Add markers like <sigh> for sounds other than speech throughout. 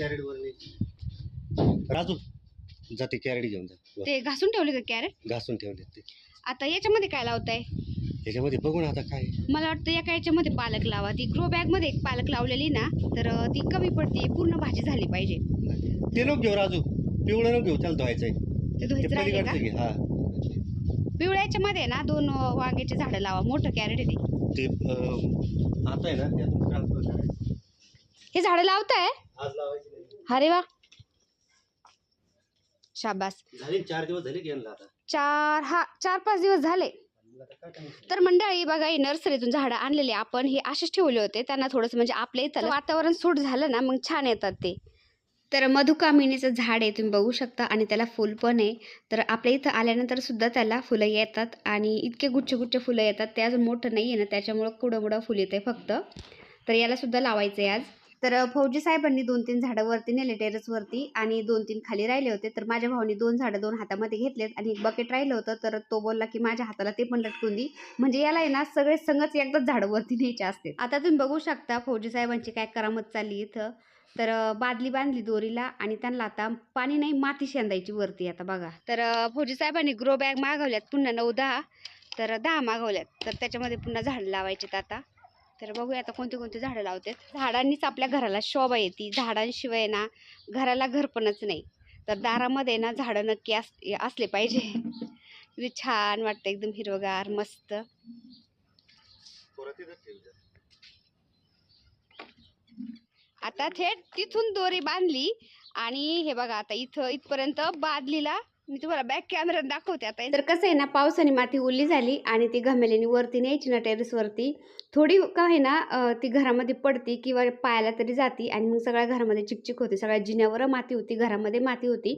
Crate वर राजू जाते crate घेऊन जा. ते घासून ठेवले का कॅरेट घासून ठेवले ते. आता याच्यामध्ये काय लावताय? त्याच्यामध्ये बघू ना आता काय. मला वाटतं एका याच्यामध्ये पालक लावा. ती ग्रो बॅगमध्ये एक पालक लावलेली ना तर ती कमी पडते. पूर्ण भाजी झाली पाहिजे. ते नको घेऊ राजू. पिवळं नको घेऊ. त्याला धुवायचंय. ते धुवायचं राहिले का पलीकडचं घे. हा. पिवळ्या याच्यामध्ये ना दोन वांग्याची झाडं लावा. मोठं कॅरेट आहे ते. आता आहे ना हे झाडं लावताय? आज लावायची. अरे वा. शाबास. झाले चार दिवस झाले की यांना आता? चार हा चार पाच दिवस झाले? तर मंडळी बघा ही नर्सरीतून झाडं आणलेली आपण. हे असेच ठेवले होते. त्यांना थोडंसं म्हणजे आपल्या इथं वातावरण सूट झालं ना मग छान येतात ते. तर मधुकामिनीचं झाड आहे तुम्ही बघू शकता. आणि त्याला फुल पण आहे. तर आपल्या इथं आल्यानंतर सुद्धा त्याला फुलं येतात. आणि इतके गुच्छ गुच्छ फुलं येतात. ते अजून मोठं नाही आहे ना त्याच्यामुळं कुडं मुडं फुल येते फक्त. तर याला सुद्धा लावायचं आहे आज. तर फौजी साहेबांनी दोन तीन झाडं वरती नेले टेरेसवरती आणि दोन तीन खाली राहिले होते. तर माझ्या भाऊनी दोन झाडं दोन हातामध्ये घेतलेत आणि एक बकेट राहिलं होतं. तर तो बोलला की माझ्या हाताला ते पण लटकून दी. म्हणजे याला आहे ना सगळे संगच एकदाच झाडं वरती न्यायचे असते आता तुम्ही बघू शकता फौजी साहेबांची काय करामत चालली इथं. तर बादली बांधली दोरीला आणि त्यांना आता पाणी नाही माती शेंदायची वरती आता बघा. तर फौजी साहेबांनी ग्रो बॅग मागवल्यात पुन्हा नऊ दहा. तर दहा मागवल्यात. तर त्याच्यामध्ये पुन्हा झाडं लावायचेत आता. तर बघूया आता कोणते कोणते झाडं लावते झाडांनीच आपल्या घराला शोभा येते. झाडांशिवाय ना घराला घरपणच नाही. तर दारामध्ये ना झाडं नक्की अस असले पाहिजे. किती <laughs> म्हणजे छान वाटतं एकदम हिरवगार मस्त. आता थेट तिथून दोरी बांधली आणि हे बघा आता इथं इथपर्यंत बादलीला मी तुम्हाला बॅक कॅमेऱ्यात दाखवते आता. तर कसं आहे ना पावसाने माती ओली झाली आणि ती घमेलीने वरती न्यायची ना टेरेसवरती थोडी का आहे ना ती घरामध्ये पडती किंवा पायाला तरी जाती आणि मग सगळ्या घरामध्ये चिकचिक होती. सगळ्या जिन्यावर माती होती घरामध्ये माती होती.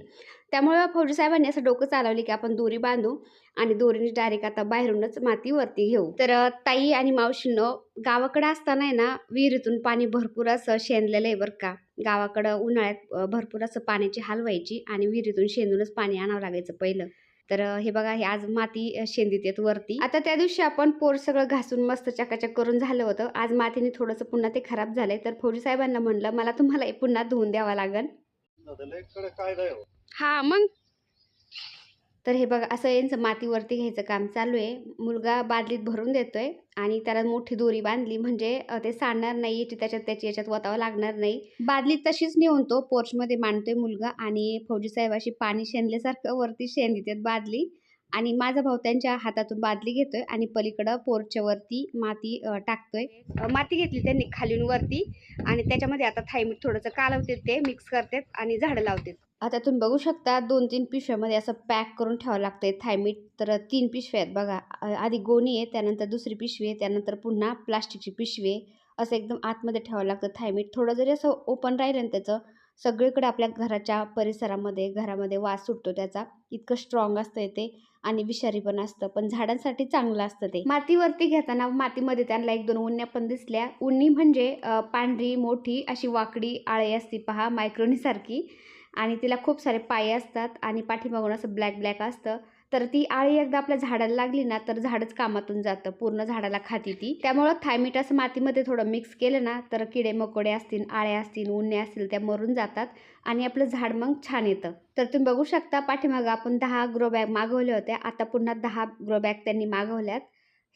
त्यामुळे फौजी साहेबांनी असं डोकं चालवली की आपण दोरी बांधू आणि दोरीने डायरेक्ट आता बाहेरूनच मातीवरती घेऊ. तर ताई आणि मावशीनं गावाकडं असताना आहे ना विहिरीतून पाणी भरपूर असं शेंदलेलं आहे बरं का. गावाकडं उन्हाळ्यात भरपूर असं पाण्याची हाल व्हायची आणि विहिरीतून शेंदूनच पाणी आणावं लागायचं पहिलं. तर हे बघा हे आज माती शेंदीत येत वरती. आता त्या दिवशी आपण पोर सगळं घासून मस्त चकाचक करून झालं होतं. आज मातीने थोडंसं पुन्हा ते खराब झालंय. तर फौजी साहेबांना म्हणलं मला तुम्हाला पुन्हा धुवून द्यावं लागेल. हो. हा मग? तर हे बघा असं यांचं मातीवरती घ्यायचं काम चालू आहे. मुलगा बादलीत भरून देतो आहे आणि त्याला मोठी दोरी बांधली. म्हणजे ते सांडणार नाही याची त्याच्यात त्याची याच्यात वतावं लागणार नाही. बादलीत तशीच नेऊन तो पोर्चमध्ये मांडतोय मुलगा आणि फौजी साहेबाशी पाणी शेणल्यासारखं वरती शेंदितेत बादली. आणि माझा भाऊ त्यांच्या हातातून बादली घेतोय आणि पलीकडं पोरच्यावरती माती टाकतोय. माती घेतली त्यांनी खालून वरती आणि त्याच्यामध्ये आता थायमीट थोडंसं कालवते ते मिक्स करतात आणि झाडं लावतात. आता तुम्ही बघू शकता दोन तीन पिशव्यामध्ये असं पॅक करून ठेवावं लागतं आहे थायमीट तर तीन पिशव्या आहेत बघा. आधी गोणी आहे त्यानंतर दुसरी पिशवी आहे त्यानंतर पुन्हा प्लास्टिकची पिशवी आहे. असं एकदम आतमध्ये ठेवावं लागतं थायमीट. थोडं जरी असं ओपन राहिलं ना त्याचं सगळीकडे आपल्या घराच्या परिसरामध्ये घरामध्ये वास सुटतो त्याचा. इतकं स्ट्रॉंग असतं ते आणि विषारी पण असतं पण झाडांसाठी चांगलं असतं ते. मातीवरती घेताना मातीमध्ये त्यांना एक दोन उन्या पण दिसल्या. उन्नी म्हणजे पांढरी मोठी अशी वाकडी आळे असती पहा मायक्रोनीसारखी आणि तिला खूप सारे पाय असतात आणि पाठीमागून असं ब्लॅक ब्लॅक असतं. तर ती आळी एकदा आपल्या झाडाला लागली ना तर झाडच कामातून जातं पूर्ण झाडाला खाती ती. त्यामुळं थायमीठ असं मातीमध्ये थोडं मिक्स केलं ना तर किडे मकोडे असतील आळ्या असतील उन्हे असतील त्या मरून जातात आणि आपलं झाड मग छान येतं. तर तुम्ही बघू शकता पाठीमागं आपण दहा ग्रो बॅग मागवल्या होत्या. आता पुन्हा दहा ग्रो बॅग त्यांनी मागवल्यात.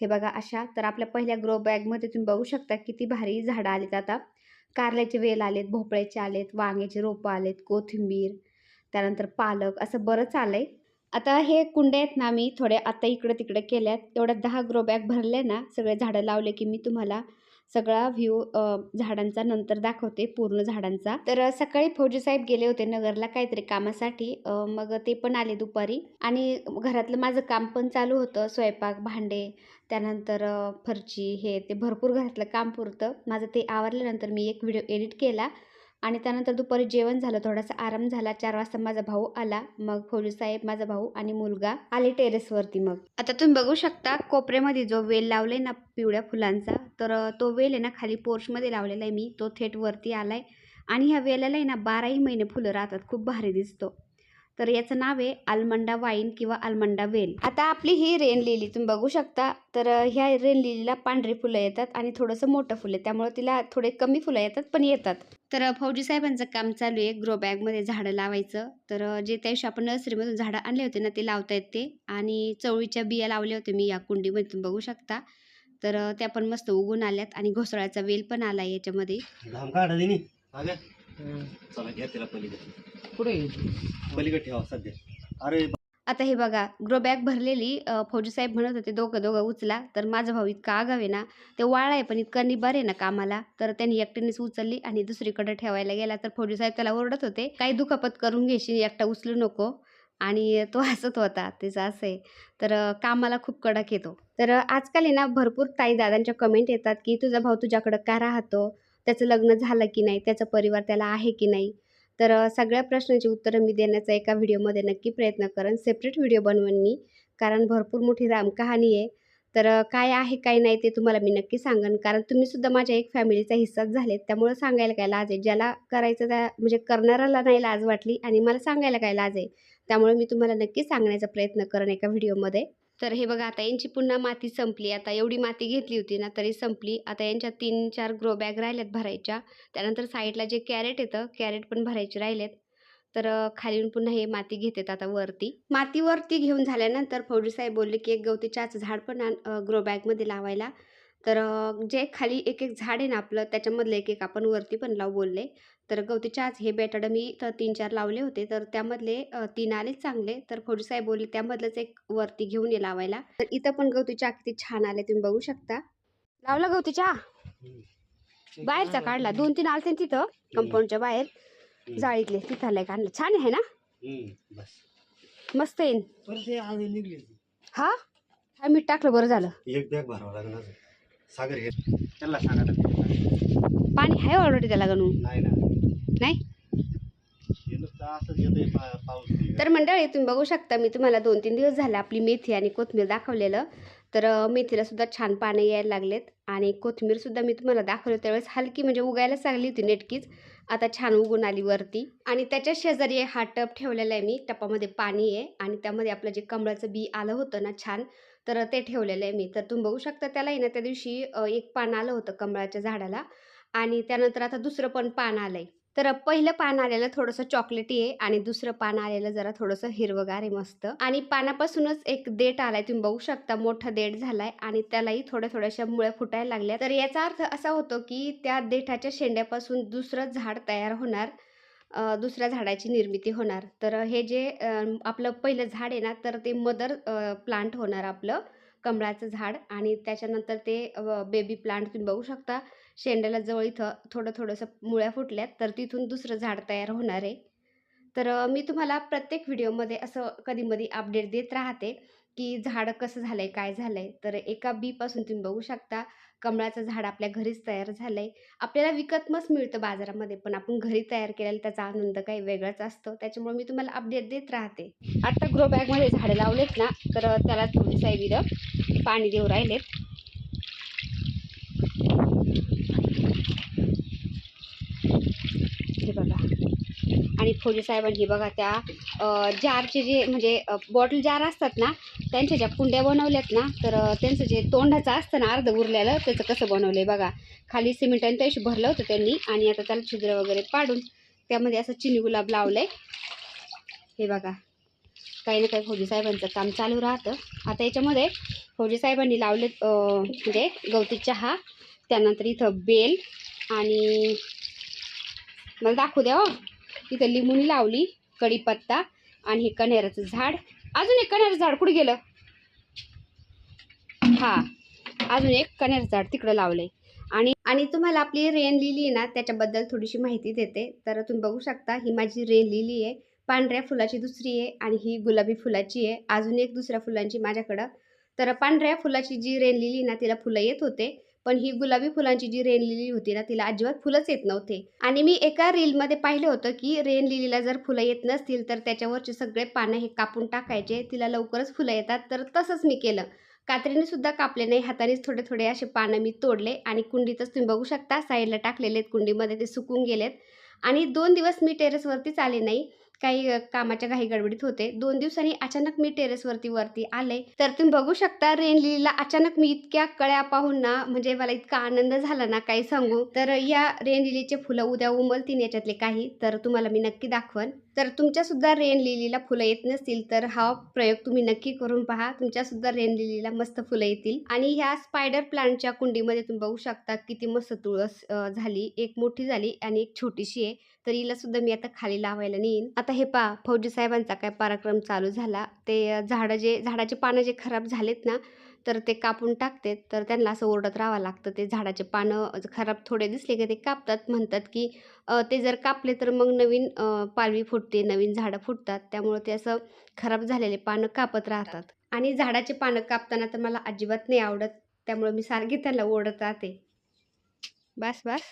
हे बघा अशा. तर आपल्या पहिल्या ग्रो बॅगमध्ये तुम्ही बघू शकता किती भारी झाडं आलीत आता. कारल्याचे वेल आलेत भोपळ्याचे आलेत वांग्याचे रोपं आलेत कोथिंबीर त्यानंतर पालक असं बरंच आलंय. आता हे कुंड्या आहेत ना मी थोड्या आता इकडे तिकडे केल्यात. तेवढ्या दहा ग्रो बॅग भरले ना सगळे झाडं लावले की मी तुम्हाला सगळा व्ह्यू झाडांचा नंतर दाखवते पूर्ण झाडांचा. तर सकाळी फौजी साहेब गेले होते नगरला काहीतरी कामासाठी. मग ते पण आले दुपारी. आणि घरातलं माझं काम पण चालू होतं स्वयंपाक भांडे त्यानंतर फरची हे ते भरपूर घरातलं काम पुरतं. माझं ते आवरल्यानंतर मी एक व्हिडिओ एडिट केला. आणि त्यानंतर दुपारी जेवण झालं थोडासा आराम झाला. चार वाजता माझा भाऊ आला. मग फौजीसाहेब माझा भाऊ आणि मुलगा आले टेरेसवरती मग. आता तुम्ही बघू शकता कोपऱ्यामध्ये जो वेल लावलाय ना पिवळ्या फुलांचा तर तो वेल आहे ना खाली पोर्चमध्ये लावलेला आहे मी. तो थेट वरती आलाय. आणि ह्या वेलाला आहे ना बाराही महिने फुलं राहतात. खूप भारी दिसतो. तर याचं नाव आहे आलमंडा वाईन किंवा आलमंडा वेल. आता आपली ही रेन लिली तुम्ही बघू शकता. तर ह्या रेन लिलीला पांढरी फुलं येतात आणि थोडंसं मोठं फुलं आहे. त्यामुळे तिला थोडे कमी फुलं येतात पण येतात. तर फौजी साहेबांचं काम चालू आहे. ग्रो बॅगमध्ये झाडं लावायचं. तर जे त्या दिवशी आपण नर्सरीमधून झाडं आणले होते ना ते लावतायत ते. आणि चवळीच्या बिया लावल्या होत्या मी या कुंडीमध्ये तुम्ही बघू शकता. तर त्या पण मस्त उगून आल्यात आणि घोसळाचा वेल पण आला याच्यामध्ये. घाम काढा दिनी अगं चला घ्या तिला पलीकडे. कुठे पलीकडे ठेवा सध्या. अरे आता हे बघा ग्रो बॅग भरलेली फौजीसाहेब फौजी साहेब म्हणत होते दोघं दोघं उचला. तर माझा भाऊ इतका आगावे आहे ना ते वाळा आहे पण इतका निबार आहे ना कामाला तर त्यांनी एकट्यानेच उचलली आणि दुसरीकडे ठेवायला गेला. तर फौजी साहेब त्याला ओरडत होते काही दुखापत करून घेशील एकटा उचलू नको. आणि तो हसत होता त्याचं असं आहे. तर कामाला खूप कडक येतो तर आजकाल आहे ना भरपूर ताई दादांच्या कमेंट येतात की तुझा भाऊ तुझ्याकडं का राहतो? त्याचं लग्न झालं की नाही? त्याचा परिवार त्याला आहे की नाही? तर सगळ्या प्रश्नांची उत्तरं मी देण्याचा एका व्हिडिओमध्ये नक्की प्रयत्न करेन. सेपरेट व्हिडिओ बनवेन मी कारण भरपूर मोठी रामकहाणी आहे. तर काय आहे काय नाही ते तुम्हाला मी नक्की सांगेन. कारण तुम्हीसुद्धा माझ्या एक फॅमिलीचा हिस्साच झालेत त्यामुळं सांगायला काय लाज आहे. ज्याला करायचं त्या म्हणजे करणाऱ्याला नाही लाज वाटली आणि मला सांगायला काय लाज आहे त्यामुळे मी तुम्हाला नक्की सांगण्याचा प्रयत्न करेन एका व्हिडिओमध्ये. तर हे बघा आता यांची पुन्हा माती संपली. आता एवढी माती घेतली होती ना तरी संपली. आता यांच्या तीन चार ग्रो बॅग राहिल्यात भरायच्या. त्यानंतर साईडला जे कॅरेट येतं कॅरेट पण भरायचे राहिलेत. तर अ, खालीून पुन्हा हे माती घेतात आता वरती. मातीवरती घेऊन झाल्यानंतर फौजी साहेब बोलले की एक गवती चहाचं झाड पण आण ग्रो बॅगमध्ये लावायला. तर जे खाली एक एक झाड आहे ना आपलं त्याच्यामधलं एक एक आपण वरती पण लावू बोलले. तर गवती चहाच हे बॅटाडं मी तर तीन चार लावले होते. तर त्यामधले तीन आले चांगले. तर साहेब बोलले त्यामधलंच एक वरती घेऊन ये लावायला. तर इथं पण गवती चहा किती छान आले तुम्ही बघू शकता. लावला गवती चहा बाहेरचा काढला. दोन तीन आलते तिथं कंपाऊंडच्या बाहेर. जाळीतले तिथं आलाय काढलं छान आहे ना? मस्त येईन परत हे हा? मीठ टाकलं बरं झालं? एक बॅग भरावं लागणार. सागर हे त्याला सांगा ना. पाणी आहे ऑलरेडी त्याला गणू? नाही ना. नाही? तर मंडळी तुम्ही बघू शकता मी तुम्हाला दोन तीन दिवस झाले आपली मेथी आणि कोथिंबीर दाखवलेलं. तर मेथीला सुद्धा छान पानं यायला लागलेत आणि कोथिंबीर सुद्धा मी तुम्हाला दाखवलं. त्यावेळेस हलकी म्हणजे उगायलाच लागली होती नेटकीच. आता छान उगून आली वरती. आणि त्याच्या शेजारी हा टप ठेवलेला आहे मी. टपामध्ये पाणी आहे आणि त्यामध्ये आपलं जे कमळाचं बी आलं होतं ना छान तर ते ठेवलेलं आहे मी. तर तुम्ही बघू शकता त्यालाही ना त्या दिवशी एक पान आलं होतं कमळाच्या झाडाला. आणि त्यानंतर आता दुसरं पण पान आलंय. तर पहिलं पान आलेलं थोडंसं चॉकलेटी आहे आणि दुसरं पान आलेलं जरा थोडंसं हिरवगार आहे मस्त. आणि पानापासूनच एक देठ आलाय तुम्ही बघू शकता मोठा देठ झालाय आणि त्यालाही थोड्या थोड्याशा मुळ्या फुटायला लागल्या तर याचा अर्थ असा होतो की त्या देठाच्या शेंड्यापासून दुसरं झाड तयार होणार दुसऱ्या झाडाची निर्मिती होणार. तर हे जे आपलं पहिलं झाड आहे ना तर ते मदर प्लांट होणार आपलं कमळाचं झाड आणि त्याच्यानंतर ते बेबी प्लांट तुम्ही बघू शकता. शेंड्याला जवळ इथं थोडं थोडंसं मुळ्या फुटल्यात तर तिथून दुसरं झाड तयार होणार आहे. तर मी तुम्हाला प्रत्येक व्हिडिओमध्ये असं कधीमधी अपडेट देत राहते की झाड कसं झालं आहे काय झालं आहे तर एका बीपासून तुम्ही बघू शकता कमळाचं झाड आपल्या घरीच तयार झालं आहे आपल्याला विकत मस्त मिळतं बाजारामध्ये पण आपण घरी तयार केलेला त्याचा आनंद काही वेगळाच असतो. त्याच्यामुळे मी तुम्हाला अपडेट देत राहते. आत्ता ग्रो बॅगमध्ये झाडं लावलेत ना तर त्याला थोडी विरं पाणी देऊ राहिलेत हे बघा आणि फौजी साहेबांनी बघा त्या जारचे जे म्हणजे बॉटल जार असतात ना त्यांच्या ज्या कुंड्या बनवल्यात ना तर त्यांचं जे तोंडाचं असतं ना अर्ध उरलेलं त्याचं कसं बनवलं आहे बघा. खाली सिमेंटाने त्याशी भरलं होतं त्यांनी आणि आता त्याला छिद्र वगैरे पाडून त्यामध्ये असं चिनी गुलाब लावलं आहे हे बघा काही ना काही फौजी साहेबांचं काम चालू राहतं. आता याच्यामध्ये फौजी साहेबांनी लावले म्हणजे गवती चहा त्यानंतर इथं बेल आणि मला दाखवू द्या हो. इथं लिंबूनी लावली कढीपत्ता आणि हे कण्हेराचं झाड. अजून एक कण्हेराचं झाड कुठे गेलं? हा अजून एक कण्हेराचं झाड तिकडं लावलंय. आणि आणि तुम्हाला आपली रेन लिली आहे ना त्याच्याबद्दल थोडीशी माहिती देते. तर तुम्ही बघू शकता ही माझी रेन लिली आहे. पांढऱ्या फुलाची दुसरी आहे आणि ही गुलाबी फुलाची आहे. अजून एक दुसऱ्या फुलांची माझ्याकडं. तर पांढऱ्या फुलाची जी रेन लिली ना तिला फुलं येत होते. पण ही गुलाबी फुलांची जी रेन लिली होती ना तिला अजिबात फुलंच येत नव्हते. आणि मी एका रीलमध्ये पाहिलं होतं की रेन लिलीला जर फुलं येत नसतील तर त्याच्यावरचे सगळे पानं हे कापून टाकायचे तिला लवकरच फुलं येतात. तर तसंच मी केलं. कात्रीने सुद्धा कापले नाही हातानेच थोडे थोडे असे पानं मी तोडले आणि कुंडीतच तुम्ही बघू शकता साईडला टाकलेले आहेत कुंडीमध्ये ते सुकून गेलेत. आणि दोन दिवस मी टेरेसवरतीच आले नाही. काही कामाच्या घाई गडबडीत होते. दोन दिवसांनी अचानक मी टेरेसवरती वरती आले. तर तुम्ही बघू शकता रेनलीला अचानक मी इतक्या कळ्या पाहून ना म्हणजे मला इतका आनंद झाला ना काही सांगू. तर या रेनलिलीचे फुलं उद्या उमलतील याच्यातले काही. तर तुम्हाला मी नक्की दाखवन. तर तुमच्यासुद्धा रेन लिलीला फुलं येत नसतील तर हा प्रयोग तुम्ही नक्की करून पहा. तुमच्यासुद्धा रेन लिलीला मस्त फुलं येतील. आणि ह्या स्पायडर प्लांटच्या कुंडीमध्ये तुम्ही बघू शकता किती मस्त तुळस झाली. एक मोठी झाली आणि एक छोटीशी आहे. तर हिला सुद्धा मी आता खाली लावायला नेईन. आता हे पा फौजी साहेबांचा काय पराक्रम चालू झाला. ते झाडं जे झाडाचे पानं जे खराब झालेत ना तर ते कापून टाकतेत. तर त्यांना असं ओरडत राहावं लागतं. ते झाडाचे पानं खराब थोडे दिसले की ते कापतात. म्हणतात की ते जर कापले तर मग नवीन पालवी फुटते नवीन झाडं फुटतात. त्यामुळे ते असं खराब झालेले पानं कापत राहतात. आणि झाडाचे पानं कापताना तर मला अजिबात नाही आवडत. त्यामुळे मी सारखी त्याला ओढत राहते. बस बस.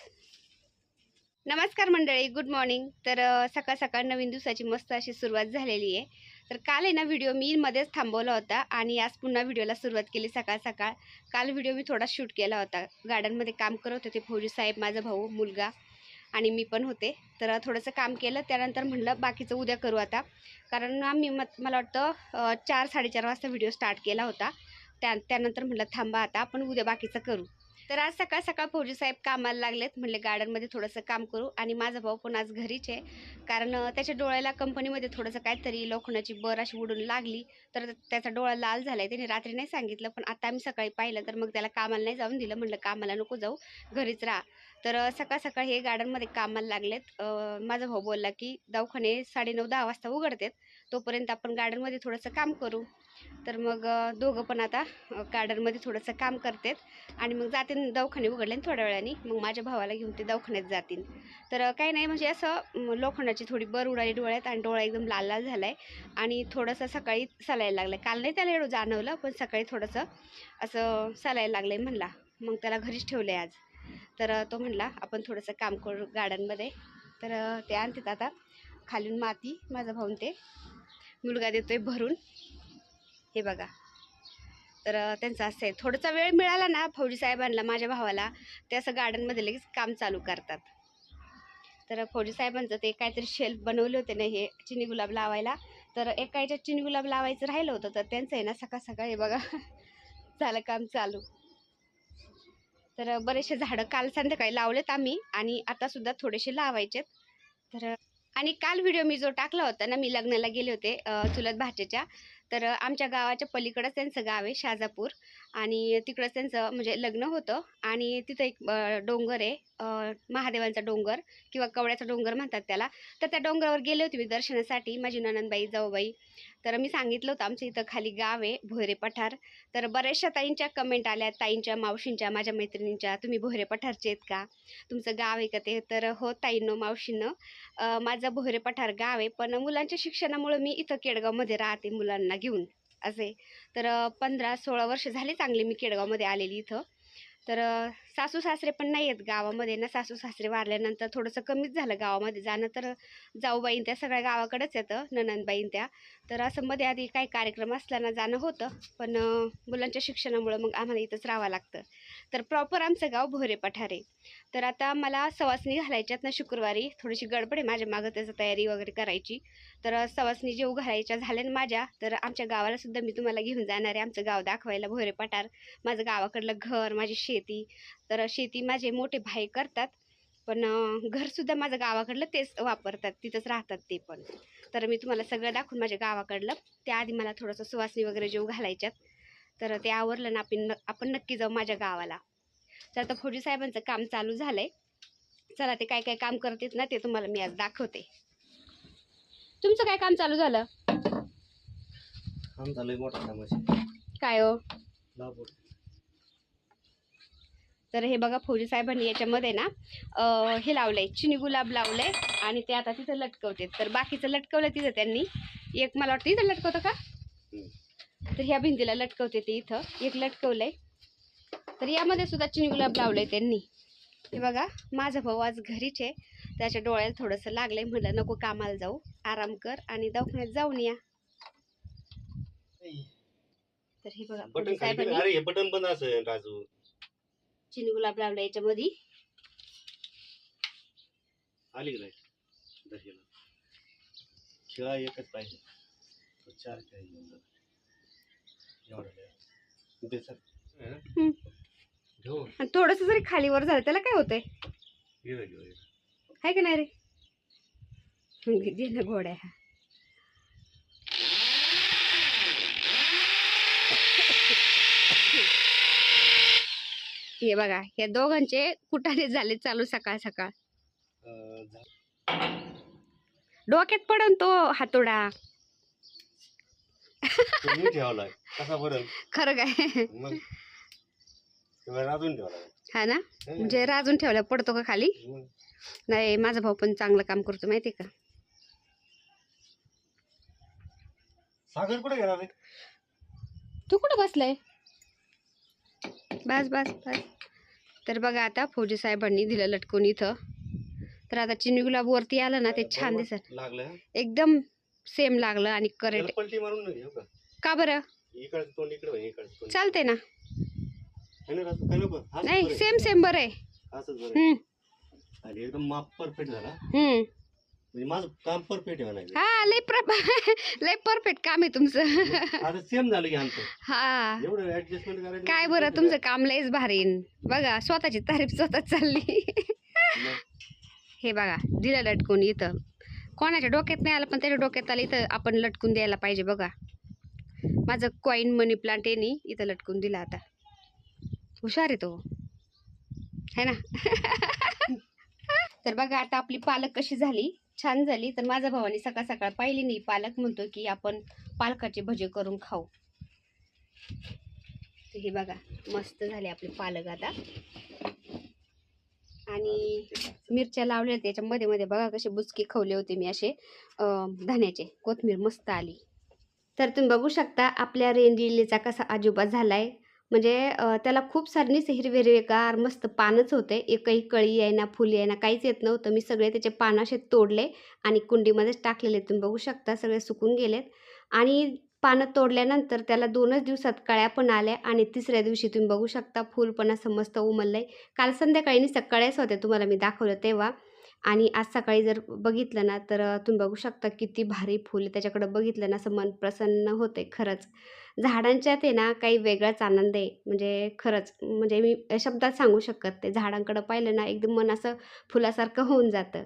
नमस्कार मंडळी गुड मॉर्निंग तर सकाळ सकाळ नवीन दिवसाची मस्त अशी सुरुवात झालेली आहे. तर काल आहे ना व्हिडिओ मी मध्येच थांबवला होता आणि आज पुन्हा व्हिडिओला सुरुवात केली सकाळ सकाळ. काल व्हिडिओ मी थोडा शूट केला होता. गार्डनमध्ये काम करत होते फौजी साहेब माझा भाऊ मुलगा आणि मी पण होते. तर थोडंसं काम केलं त्यानंतर म्हणलं बाकीचं उद्या करू आता. कारण आम्ही मत मला वाटतं चार साडेचार वाजता व्हिडिओ स्टार्ट केला होता. त्या त्यानंतर म्हटलं थांबा आता आपण उद्या बाकीचं करू. तर आज सकाळ सकाळ फौजी साहेब कामाला लागलेत. म्हणले गार्डनमध्ये थोडंसं काम करू. आणि माझा भाऊ पण आज घरीच आहे. कारण त्याच्या डोळ्याला कंपनीमध्ये थोडंसं काहीतरी लोखंडाची बर अशी उडून लागली. तर त्याचा डोळा लाल झाला आहे त्याने रात्री नाही सांगितलं पण आता आम्ही सकाळी पाहिलं तर मग त्याला कामाला नाही जाऊन दिलं. म्हणलं कामाला नको जाऊ घरीच राहा. तर सकाळ सकाळ हे गार्डनमध्ये कामाला लागलेत. माझा भाऊ बोलला की दवाखाने साडेनऊ दहा वाजता उघडतात. तोपर्यंत आपण गार्डनमध्ये थोडंसं काम करू. तर मग दोघं पण आता गार्डनमध्ये थोडंसं काम करतात. आणि मग जातील दवाखाने उघडले थोड्या वेळाने. मग माझ्या भावाला घेऊन ते दवाखान्यात जातील तर काही नाही म्हणजे असं लोखंडाची थोडी बर उडाली डोळ्यात आणि डोळा एकदम लाल लाल झाला आहे आणि थोडंसं सकाळी सलायला लागलं काल नाही त्याला एवढं जाणवलं पण सकाळी थोडंसं असं सलायला लागलं आहे म्हणला. मग त्याला घरीच ठेवलं आहे आज. तर तो म्हणला आपण थोडंसं काम करू गार्डनमध्ये. तर ते आणतात आता. खालून माती माझा भाऊन ते. मुलगा देतोय भरून. हे बघा. तर त्यांचं असं आहे. थोडासा वेळ मिळाला ना फौजी साहेबांना माझ्या भावाला ते असं गार्डनमध्ये लगेच काम चालू करतात. तर फौजी साहेबांचं ते काहीतरी शेल्फ बनवले होते ना हे चिनी गुलाब लावायला. तर एका याच्यात चिनी गुलाब लावायचं राहिलं होतं तर त्यांचं आहे ना सकाळ सकाळ हे बघा. <laughs> झालं काम चालू. तर बरेचसे झाडं काल संध्याकाळी लावलेत आम्ही आणि आतासुद्धा थोडेसे लावायचेत. तर आणि काल व्हिडिओ मी जो टाकला होता ना मी लग्नाला गेले होते चुलत भाचेच्या. तर आमच्या गावाच्या पलीकडंच त्यांचं गाव आहे शाजापूर. आणि तिकडंच त्यांचं म्हणजे लग्न होतं. आणि तिथं एक डोंगर आहे महादेवांचा डोंगर किंवा कवड्याचा डोंगर म्हणतात त्याला. तर त्या डोंगरावर गेले होते मी दर्शनासाठी माझी ननंदबाई जाऊबाई. तर मी सांगितलं होतं आमच्या इथं खाली गाव आहे भोयरे पठार. तर बऱ्याचशा ताईंच्या कमेंट आल्या ताईंच्या मावशींच्या माझ्या मैत्रिणींच्या तुम्ही भोयरे पठारचे आहेत का? तुमचं गाव आहे का ते? तर हो ताईंनो मावशीनं माझं भोयरे पठार गाव आहे पण मुलांच्या शिक्षणामुळं मी इथं केडगावमध्ये राहते मुलांना घेऊन असे. तर पंधरा सोळा वर्ष झाले चांगले मी केडगावमध्ये आलेली इथं. तर सासू सासरे पण नाही आहेत गावामध्ये ना सासू सासरे वारल्यानंतर थोडंसं कमीच झालं गावामध्ये. जाणं तर जाऊबाईन त्या सगळ्या गावाकडेच येतं ननंदबाईन त्या. तर असं मध्ये आधी काही कार्यक्रम असला ना जाणं होतं. पण मुलांच्या शिक्षणामुळं मग आम्हाला इथंच राहावं लागतं. तर प्रॉपर आमचं गाव भोरे पठार. आहे तर आता मला सवासणी घालायच्यात ना शुक्रवारी. थोडीशी गडबड आहे माझ्या मागं त्याचं तयारी वगैरे करायची. तर सवासणी जेव घालायच्या झाल्या ना माझ्या तर आमच्या गावाला सुद्धा मी तुम्हाला घेऊन जाणार आहे आमचं गाव दाखवायला भोरे पठार. माझं गावाकडलं घर माझी शेती. तर शेती माझे मोठे भाई करतात. पण घरसुद्धा माझं गावाकडलं तेच वापरतात. तिथंच राहतात ते पण. तर मी तुम्हाला सगळं दाखवून माझ्या गावाकडलं. त्याआधी मला थोडंसं सुवासणी वगैरे जेव घालायच्यात तर ते आवरलं ना आपण आपण नक्की जाऊ माझ्या गावाला. तर आता फौजी साहेबांचं काम चालू झालंय. चला ते काय काय काम करतात ना ते तुम्हाला मी आज दाखवते. तुमचं काय काम चालू झालं? काम चालू आहे मोठा कामाचे. काय हो? तर हे बघा फौजी साहेबांनी याच्यामध्ये ना हे लावलंय चिनी गुलाब लावलंय आणि ते आता तिथं लटकवते तर बाकीचं लटकवलं तिथं त्यांनी. एक मला वाटतं इथं लटकवतं का? तर ह्या भिंतीला लटकवते ते इथं. एक लटकवलंय. तर यामध्ये सुद्धा चिनी गुलाब लावलंय त्यांनी. हे बघा माझा भाऊ आज घरीच आहे. त्याच्या डोळ्याला थोडंसं लागलंय. म्हणलं नको कामाला जाऊ. आराम कर आणि दवाखान्यात जाऊन या. तर हे बघा बटन साहेबांनी बंद असेल राजू. चिनी गुलाब लावला याच्यामध्ये. आली का शिळा एकच पाहिजे. चार घेऊन आणि थोडंसं जरी खालीवर झालं त्याला काय होतंय? आहे का नाही रे? हं, दे ना हा हे बघा या दोघांचे कुठाने झाले चालू सकाळ सकाळ? डोक्यात पडन तो हातोडा. मी ठेवलाय. कसा बरं? खरं काय? मग? अजून ठेवला हा ना? म्हणजे राजून ठेवला पडतो का खाली? नाही माझा भाऊ पण चांगलं काम करतो माहिती का? सागर कुठे गेला रे? तू कुठं बसलाय? बस बस बस. तर बघा आता फौजी साहेबांनी दिलं लटकून इथं. तर आता चिनी गुलाब वरती आलं ना ते छान दिसत. लागलं? एकदम सेम लागलं आणि करेक्ट पलटी मारून घेऊ का? का बरं? इकडचं तोंड इकडे होईल, इकडचं तोंड. चालते ना. है ना राजू? काय नको असंच नाही आहे. सेम सेम बरं आहे. असंच बरं आहे. हम्म. आणि एकदम माप परफेक्ट झाला. हम्म. म्हणजे माझं काम परफेक्ट आहे म्हणायचं. हा लय प्र <laughs> लय परफेक्ट काम आहे तुमचं. <laughs> आता सेम झालं की आमचं हा. एवढं ऍडजस्टमेंट करायचं काय बरं तुमचं काम लयच भारी आहे. बघा स्वतःची तारीफ स्वतःच चालली. मग <laughs> हे बघा दिलं लटकून इथं. कोणाच्या डोक्यात नाही आलं पण त्याच्या डोक्यात आलं इथं आपण लटकून द्यायला पाहिजे बघा. माझं कॉईन मनी प्लांट यांनी इथं लटकून दिला आता. हुशार आहे तो. है ना? तर बघा आता आपली पालक कशी झाली? छान झाली. तर माझ्या भावाने सकाळ सकाळ पाहिली नाही. पालक म्हणतो की आपण पालकाचे भजे करून खाऊ. तर हे बघा मस्त झाले आपले पालक आता. आणि मिरच्या लावल्या त्याच्यामध्ये मध्ये बघा कसे बुचके खवले होते मी असे. धान्याचे कोथमीर मस्त आली. तर तुम्ही बघू शकता आपल्या रेंजिलीचा कसा आजोबा झाला आहे म्हणजे त्याला खूप सारणीच हिरवे हिरवेगार मस्त पानच होते. एकही कळी आहे ना फुली आहे ना काहीच येत नव्हतं. मी सगळे त्याचे पानं असे तोडले आणि कुंडीमध्येच टाकलेले. तुम्ही बघू शकता सगळे सुकून गेलेत. आणि पानं तोडल्यानंतर त्याला दोनच दिवसात कळ्या पण आल्या आणि तिसऱ्या दिवशी तुम्ही बघू शकता फूल पण असं मस्त उमललं आहे काल संध्याकाळी मी सकाळीच होते तुम्हाला मी दाखवलं तेव्हा. आणि आज सकाळी जर बघितलं ना तर तुम्ही बघू शकता किती भारी फुल आहे. त्याच्याकडं बघितलं ना असं मन प्रसन्न होते खरंच. झाडांच्यात आहे ना काही वेगळाच आनंद आहे. म्हणजे खरंच म्हणजे मी शब्दात सांगू शकत ते झाडांकडं पाहिलं ना एकदम मन असं फुलासारखं होऊन जातं.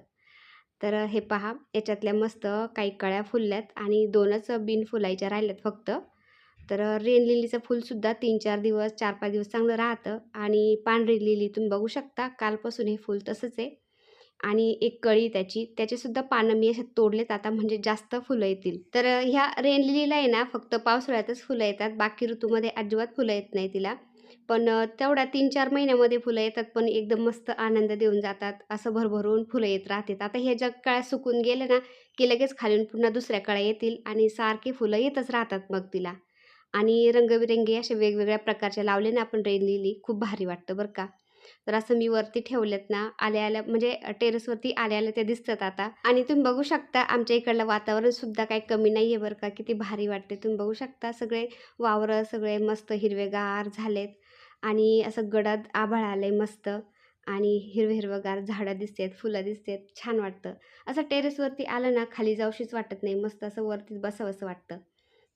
तर हे पहा याच्यातल्या मस्त काही कळ्या फुलल्यात आणि दोनच बिन फुलायच्या राहिल्यात फक्त. तर रेन लिलीचं फुलसुद्धा तीन चार दिवस चार पाच दिवस चांगलं राहतं. आणि पांढरी लिली तुम्ही बघू शकता कालपासून हे फूल तसंच आहे. आणि एक कळी त्याची त्याचेसुद्धा पानं मी असे तोडलेत आता म्हणजे जास्त फुलं येतील. तर ह्या रेन लिलीला आहे ना फक्त पावसाळ्यातच फुलं येतात बाकी ऋतूमध्ये अजिबात फुलं येत नाही तिला. पण तेवढ्या तीन चार महिन्यामध्ये फुलं येतात पण एकदम मस्त आनंद देऊन जातात असं भरभरून फुलं येत राहतात. आता हे ज्या काळ्या सुकून गेले ना की लगेच खालून पुन्हा दुसऱ्या कळ्या येतील आणि सारखी फुलं येतच राहतात मग तिला. आणि रंगबिरंगी असे वेगवेगळ्या प्रकारचे लावले ना आपण रेन लिली खूप भारी वाटतं बरं का. तर असं मी वरती ठेवलेत ना आल्या आल्या म्हणजे टेरेसवरती आल्या आल्या ते दिसतात आता. आणि तुम्ही बघू शकता आमच्या इकडलं वातावरण सुद्धा काही कमी नाही आहे बरं का किती भारी वाटते तुम्ही बघू शकता सगळे वावरं सगळे मस्त हिरवेगार झालेत. आणि असं गडद आभाळ आलंय मस्त. आणि हिरवं हिरवंगार झाडं दिसतात फुलं दिसतात. छान वाटतं. असं टेरेसवरती आलं ना खाली जाऊशीच वाटत नाही. मस्त असं वरतीच बसावंसं वाटतं.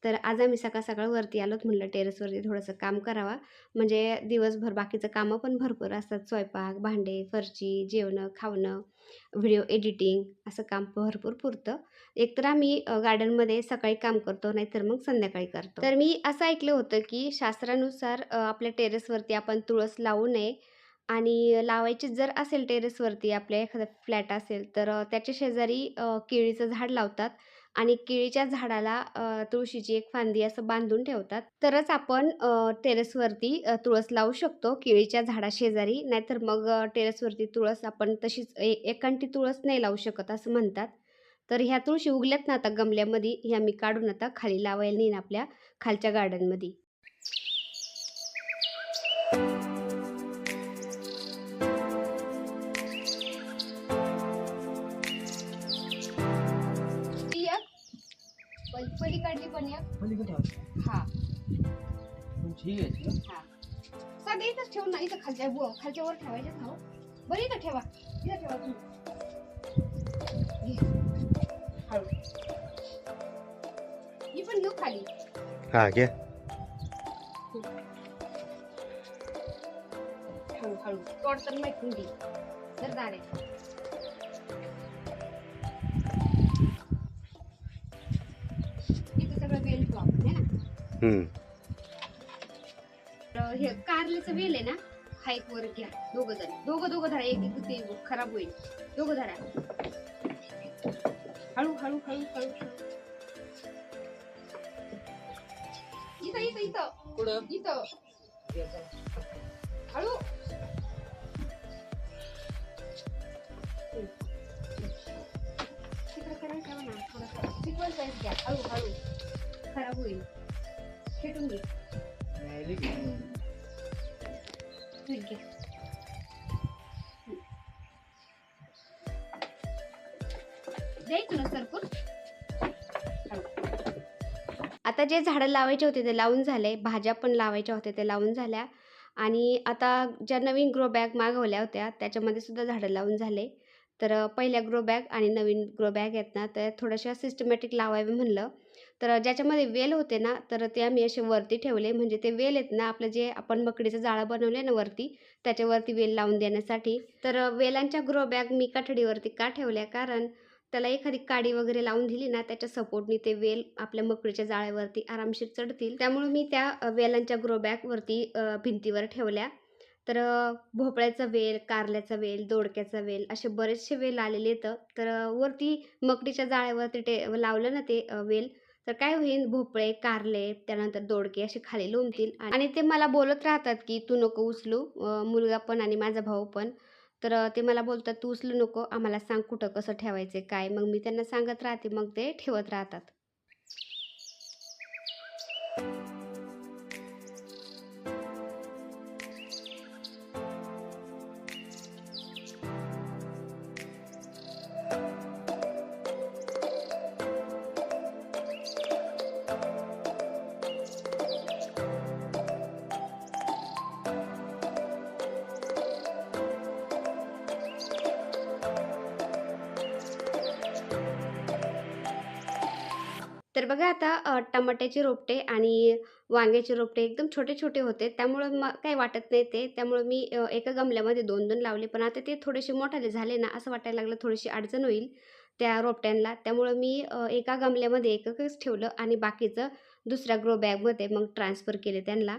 तर आज आम्ही सकाळ सकाळ वरती आलोत म्हणलं टेरेसवरती थोडंसं काम करावा. म्हणजे दिवसभर बाकीचं कामं पण भरपूर असतात. स्वयंपाक भांडे फरची जेवणं खावणं व्हिडिओ एडिटिंग असं काम भरपूर पुरतं. एकतर आम्ही गार्डनमध्ये सकाळी काम करतो नाहीतर मग संध्याकाळी करतो. तर मी असं ऐकलं होतं की शास्त्रानुसार आपल्या टेरेसवरती आपण तुळस लावू नये आणि लावायची जर असेल टेरेसवरती आपल्या एखादा फ्लॅट असेल तर त्याच्या शेजारी केळीचं झाड लावतात. आणि केळीच्या झाडाला तुळशीची एक फांदी असं बांधून ठेवतात. तरच आपण टेरेसवरती तुळस लावू शकतो केळीच्या झाडाशेजारी. नाहीतर मग टेरेसवरती तुळस आपण तशीच ए एकांटी तुळस नाही लावू शकत असं म्हणतात. तर ह्या तुळशी उगल्यात ना आता गमल्यामध्ये ह्या मी काढून आता खाली लावायला नेईन आपल्या खालच्या गार्डनमध्ये इथं खालच्या खालच्या वर ठेवायचे ना हो. बरं इथं ठेवा. इथं ठेवा तुम्ही. हळू. खाली. हा घ्या हळू हळू. तोड तर माहिती दे तर दाणे इथं सगळं वेल ठेवू आपण है ना. हम्म. तर हे कारल्याचं वेल आहे ना? हा एक वर घ्या. दोघं जण दोघं दोघं धरा. एक एक ते खराब होईल. दोघं धरा. हळू हळू हळू हळू. इथं इथं इथं. कुठं? इथं. हळू. तिकडं कडे ठेवा ना. थोडंसं. सिक्वल साईज घ्या. हळू हळू. खराब होईल. खेटून घे. ठीक आहे द्यायचं ना सरपूर आता जे झाडं लावायचे होते ते लावून झाले. भाज्या पण लावायच्या होत्या ते लावून झाल्या. आणि आता ज्या नवीन ग्रो बॅग मागवल्या होत्या त्याच्यामध्ये सुद्धा झाडं लावून झाले. तर पहिल्या ग्रो बॅग आणि नवीन ग्रो बॅग आहेत ना तर थोड्याशा सिस्टमॅटिक लावावे म्हणलं. तर ज्याच्यामध्ये वेल होते ना तर ते आम्ही असे वरती ठेवले. म्हणजे ते वेल आहेत ना आपलं जे आपण मकडीचं जाळं बनवले ना वरती त्याच्यावरती वेल लावून देण्यासाठी. तर वेलांच्या ग्रो बॅग मी काठडीवरती का ठेवल्या? कारण त्याला एखादी काडी वगैरे लावून दिली ना त्याच्या सपोर्टनी ते वेल आपल्या मकडीच्या जाळ्यावरती आरामशीर चढतील. त्यामुळे मी त्या वेलांच्या ग्रो बॅगवरती भिंतीवर ठेवल्या. तर भोपळ्याचा वेल कारल्याचा वेल दोडक्याचा वेल असे बरेचसे वेल आलेले आहेत. तर वरती मकडीच्या जाळ्यावरती टे लावलं ना ते वेल तर काय होईल? भोपळे कारले त्यानंतर दोडके असे खाली लोंबतील आणि ते मला बोलत राहतात की तू नको उचलू मुलगा पण आणि माझा भाऊ पण. तर ते मला बोलतात तू उचलू नको आम्हाला सांग कुठं कसं ठेवायचं काय? मग मी त्यांना सांगत राहते मग ते ठेवत राहतात. बघा आता टमाट्याचे रोपटे आणि वांग्याचे रोपटे एकदम छोटे छोटे होते. त्यामुळं मग काही वाटत नाही ते. त्यामुळं मी एका गमल्यामध्ये दोन दोन लावले. पण आता ते थोडेसे मोठाले झाले ना असं वाटायला लागलं थोडीशी अडचण होईल त्या रोपट्यांना त्यामुळं मी एका गमल्यामध्ये एकच ठेवलं आणि बाकीचं दुसऱ्या ग्रो बॅगमध्ये मग ट्रान्सफर केले त्यांना.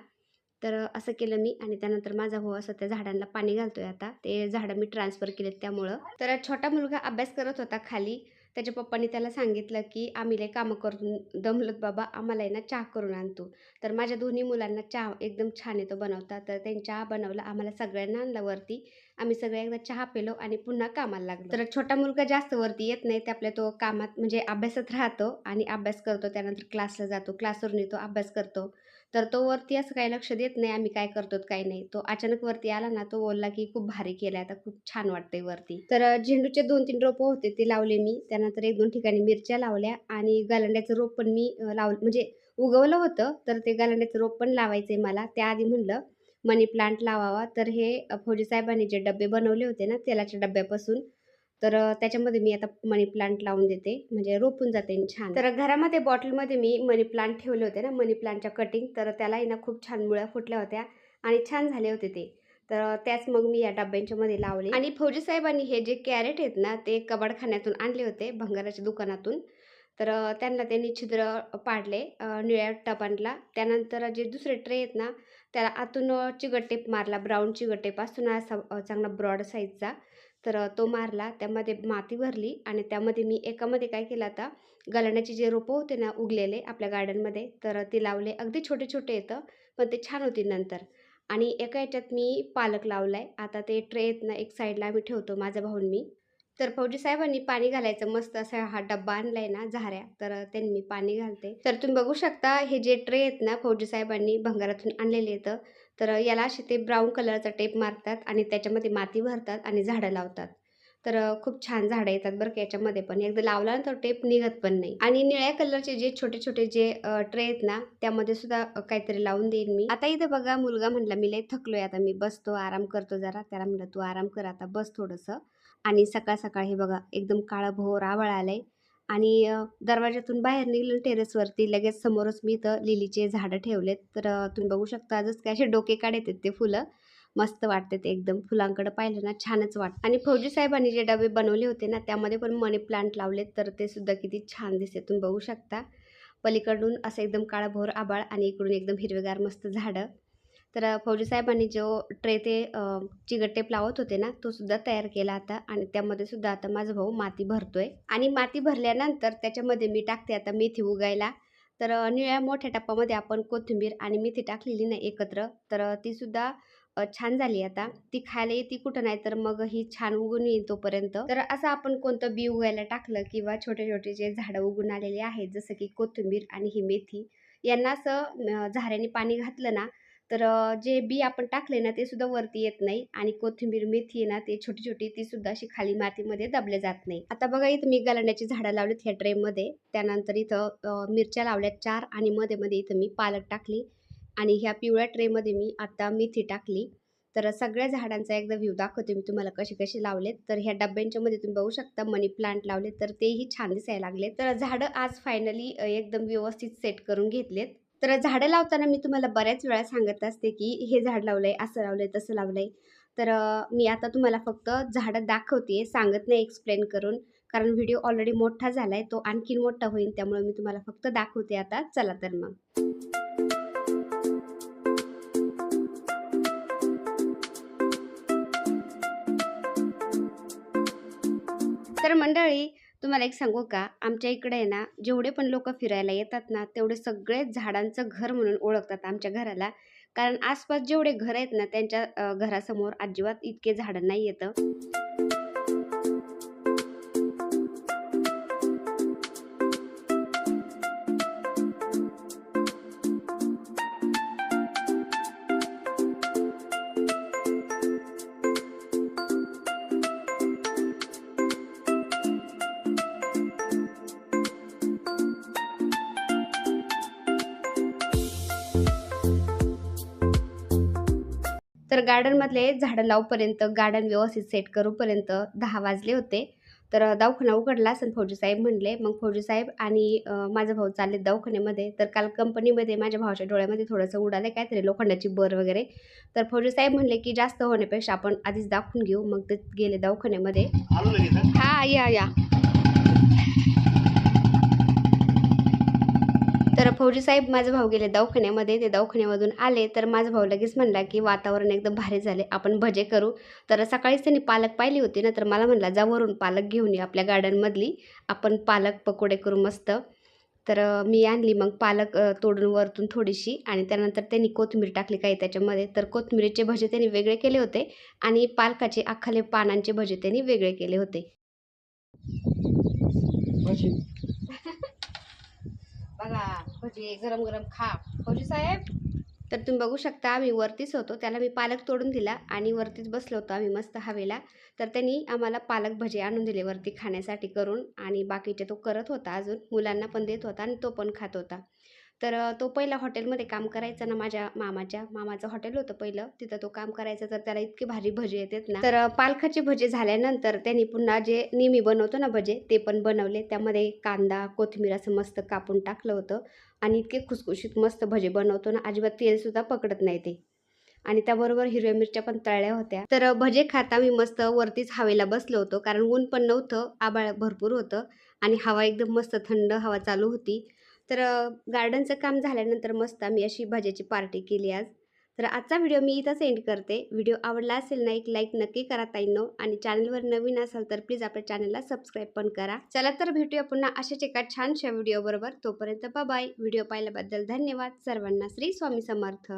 तर असं केलं मी आणि त्यानंतर माझा भाऊ असं त्या झाडांना पाणी घालतोय आता. ते झाडं मी ट्रान्सफर केलेत त्यामुळं. तर छोटा मुलगा अभ्यास करत होता खाली. त्याच्या पप्पांनी त्याला सांगितलं की आम्ही लय कामं करून दमलत बाबा आम्हाला आहे ना चहा करून आणतो. तर माझ्या दोन्ही मुलांना चहा एकदम छान येतो बनवता. तर त्यांनी चहा बनवला आम्हाला सगळ्यांना आणला वरती. आम्ही सगळे एकदा चहा पिलो आणि पुन्हा कामाला लागलो. तर छोटा मुलगा जास्त वरती येत नाही ते आपल्या तो कामात म्हणजे अभ्यासात राहतो आणि अभ्यास करतो. त्यानंतर क्लासला जातो क्लासवरून येतो अभ्यास करतो. तर तो वरती असं काही लक्ष देत नाही आम्ही काय करतो काही नाही. तो अचानक वरती आला ना तो बोलला की खूप भारी केला आता खूप छान वाटतंय वरती. तर झेंडूचे दोन तीन रोपं होते ते लावले मी. त्यानंतर एक दोन ठिकाणी मिरच्या लावल्या आणि गालंड्याचं रोप पण मी लावलं. म्हणजे उगवलं होतं तर ते गालंड्याचं रोप पण लावायचं आहे मला. त्याआधी म्हणलं मनी प्लांट लावावा. तर हे फौजी साहेबांनी जे डबे बनवले होते ना तेलाच्या डब्यापासून तर त्याच्यामध्ये मी आता मनी प्लांट लावून देते म्हणजे रोपून जाते छान. तर घरामध्ये बॉटलमध्ये मी मनी प्लांट ठेवले होते ना मनी प्लांटच्या कटिंग तर त्यालाही ना खूप छान मुळ्या फुटल्या होत्या आणि छान झाले होते ते. तर त्याच मग मी या डब्यांच्या मध्ये लावले. आणि फौजी साहेबांनी हे जे कॅरेट आहेत ना ते कबाडखान्यातून आणले होते भंगाराच्या दुकानातून. तर त्यांना त्यांनी छिद्र पाडले निळ्या टपांला त्यानंतर जे दुसरे ट्रे आहेत ना त्याला आतून चिगट टेप मारला ब्राऊन चिगट टेप असतो ना असा चांगला ब्रॉड साईजचा. तर तो मारला. त्यामध्ये माती भरली आणि त्यामध्ये मी एकामध्ये काय केलं आता गलांड्याचे जे रोपं होते ना उगलेले आपल्या गार्डनमध्ये तर ते लावले. अगदी छोटे छोटे येतं पण ते छान होती नंतर. आणि एका याच्यात मी पालक लावला आहे आता ते ट्रे आहेत ना एक साईडला आम्ही ठेवतो माझा भाऊन मी. तर फौजी साहेबांनी पाणी घालायचं. मस्त असा हा डब्बा आणलाय ना झाऱ्या. तर त्यांनी मी पाणी घालते. तर तुम्ही बघू शकता हे जे ट्रे आहेत ना फौजी साहेबांनी भंगारातून आणलेले आहेत तर याला असे ते ब्राऊन कलरचा टेप मारतात आणि त्याच्यामध्ये माती भरतात आणि झाडं लावतात. तर खूप छान झाडं येतात बरं का याच्यामध्ये पण. एकदा लावला ना तर टेप निघत पण नाही. आणि निळ्या कलरचे जे छोटे छोटे जे ट्रे आहेत ना त्यामध्ये सुद्धा काहीतरी लावून देईन मी. आता इथं बघा मुलगा म्हणला मी लय थकलोय आता मी बसतो आराम करतो जरा. त्याला म्हणलं तू आराम कर आता बस थोडंसं. आणि सकाळ सकाळ हे बघा एकदम काळं भोर आवळ आलंय. आणि दरवाजातून बाहेर निघलं टेरेसवरती लगेच समोरच मी इथं लिलीचे झाडं ठेवलेत. तर तुम्ही बघू शकता जसं काय असे डोके काढत ते फुलं. मस्त वाटते ते एकदम. फुलांकडे पाहिलं ना छानच वाटतं आणि फौजी साहेबांनी जे डबे बनवले होते ना त्यामध्ये पण मनी प्लांट लावलेत. तर ते सुद्धा किती छान दिसते तुम्ही बघू शकता. पलीकडून असं एकदम काळाभोर आबाळ आणि इकडून एकदम हिरवेगार मस्त झाडं. तर फौजी साहेबांनी जो ट्रे ते चिगट्टेप चिकट टेप लावत होते ना तो सुद्धा तयार केला आता आणि त्यामध्ये सुद्धा आता माझा भाऊ माती भरतोय आणि माती भरल्यानंतर त्याच्यामध्ये मी टाकते आता मेथी उगायला. तर निळ्या मोठ्या टप्पामध्ये आपण कोथिंबीर आणि मेथी टाकलेली ना एकत्र तर ती सुद्धा छान झाली आता. ती खायला येते कुठं नाही तर मग ही छान उगून येईल तोपर्यंत. तर असं आपण कोणतं बी उगायला टाकलं किंवा छोटे छोटे जे झाडं उगून आलेले आहेत जसं की कोथिंबीर आणि ही मेथी यांना असं झाऱ्याने पाणी घातलं ना तर जे बी आपण टाकले ना ते सुद्धा वरती येत नाही आणि कोथिंबीर मेथी आहे ना ते छोटी छोटी ती सुद्धा अशी खाली मातीमध्ये दबले जात नाही. आता बघा इथं मी गलांड्याची झाडं लावलीत ह्या ट्रेमध्ये. त्यानंतर इथं मिरच्या लावल्यात चार आणि मध्ये मध्ये इथं मी पालक टाकली आणि ह्या पिवळ्या ट्रेमध्ये मी आता मेथी टाकली. तर सगळ्या झाडांचा एकदा व्ह्यू दाखवते मी तुम्हाला कसे कसे लावलेत. तर ह्या डब्यांच्या मध्ये तुम्ही बघू शकता मनी प्लांट लावले तर तेही छान दिसायला लागले तर झाडं आज फायनली एकदम व्यवस्थित सेट करून घेतलेत. तर झाडं लावताना मी तुम्हाला बऱ्याच वेळा सांगत असते की हे झाड लावलं आहे असं लावलं आहे तसं लावलं आहे तर मी आता तुम्हाला फक्त झाडं दाखवते सांगत नाही एक्सप्लेन करून. कारण व्हिडिओ ऑलरेडी मोठा झाला आहे तो आणखीन मोठा होईल त्यामुळे मी तुम्हाला फक्त दाखवते आता. चला तर मग. तर मंडळी तुम्हाला एक सांगू का? आमच्या इकडे आहे ना जेवढे पण लोक फिरायला येतात ना तेवढे सगळे झाडांचं घर म्हणून ओळखतात आमच्या घराला. कारण आसपास जेवढे घर आहेत ना त्यांच्या घरासमोर अजिबात इतके झाडं नाही येतं. गार्डनमधले झाडं लावपर्यंत गार्डन व्यवस्थित सेट करूपर्यंत दहा वाजले होते. तर दवाखाना उघडला असं फौजी साहेब म्हणले. मग फौजी साहेब आणि माझा भाऊ चालले दवाखान्यामध्ये. तर काल कंपनीमध्ये माझ्या भावाच्या डोळ्यामध्ये थोडंसं उडालं काहीतरी लोखंडाची बर वगैरे. तर फौजी साहेब म्हणले की जास्त होण्यापेक्षा आपण आधीच दाखवून घेऊ. मग ते गेले दवाखान्यामध्ये? हा या या. तर फौजी साहेब माझा भाऊ गेले दवाखान्यामध्ये. ते दवाखान्यामधून आले. तर माझा भाऊ लगेच म्हणला की वातावरण एकदम भारी झाले आपण भजे करू. तर सकाळीच त्यांनी पालक पाहिली होती ना तर मला म्हणला जा वरून पालक घेऊन ये आपल्या गार्डनमधली आपण पालक पकोडे करू मस्त. तर मी आणली. मग पालक तोडून वरतून थोडीशी आणि त्यानंतर त्यांनी कोथिंबीर टाकली काही त्याच्यामध्ये. तर कोथिंबीरीचे भजे त्यांनी वेगळे केले होते आणि पालकाचे अख्खाले पानांचे भजे त्यांनी वेगळे केले होते. बघा भजी गरम गरम खा. फौजी साहेब? तर तुम्ही बघू शकता आम्ही वरतीच होतो. त्याला मी पालक तोडून दिला आणि वरतीच बसलो होतो आम्ही मस्त हवेला. तर त्यांनी आम्हाला पालक भजी आणून दिले वरती खाण्यासाठी करून आणि बाकीचे तो करत होता अजून. मुलांना पण देत होता आणि तो पण खात होता. तर तो पहिला हॉटेलमध्ये काम करायचा ना माझ्या मामाच्या. मामाचं हॉटेल होतं पहिलं. तिथं तो काम करायचा तर त्याला इतके भारी भजे येतात ना. तर पालखाचे भजे झाल्यानंतर त्यांनी पुन्हा जे नेहमी बनवतो ना भजे ते पण बनवले. त्यामध्ये कांदा कोथिंबीर असं मस्त कापून टाकलं होतं. आणि इतके खुसखुशीत मस्त भजे बनवतो ना अजिबात तेलसुद्धा पकडत नाही ते. आणि त्याबरोबर हिरव्या मिरच्या पण तळल्या होत्या. तर भजे खाता मी मस्त वरतीच हवेला बसलो होतो. कारण ऊन पण नव्हतं आबाळ भरपूर होतं. आणि हवा एकदम मस्त थंड हवा चालू होती. तर गार्डनचं काम झाल्यानंतर मस्त आम्ही अशी भाज्याची पार्टी केली आज. तर आजचा व्हिडिओ मी इथंच एंड करते. व्हिडिओ आवडला असेल ना एक लाईक नक्की करा ताईनो. आणि चॅनलवर नवीन असाल तर प्लीज आपल्या चॅनलला सबस्क्राईब पण करा. चला तर भेटूया पुन्हा अशाच एका छानशा व्हिडिओबरोबर. तोपर्यंत बाय. व्हिडिओ पाहिल्याबद्दल धन्यवाद. सर्वांना श्री स्वामी समर्थ.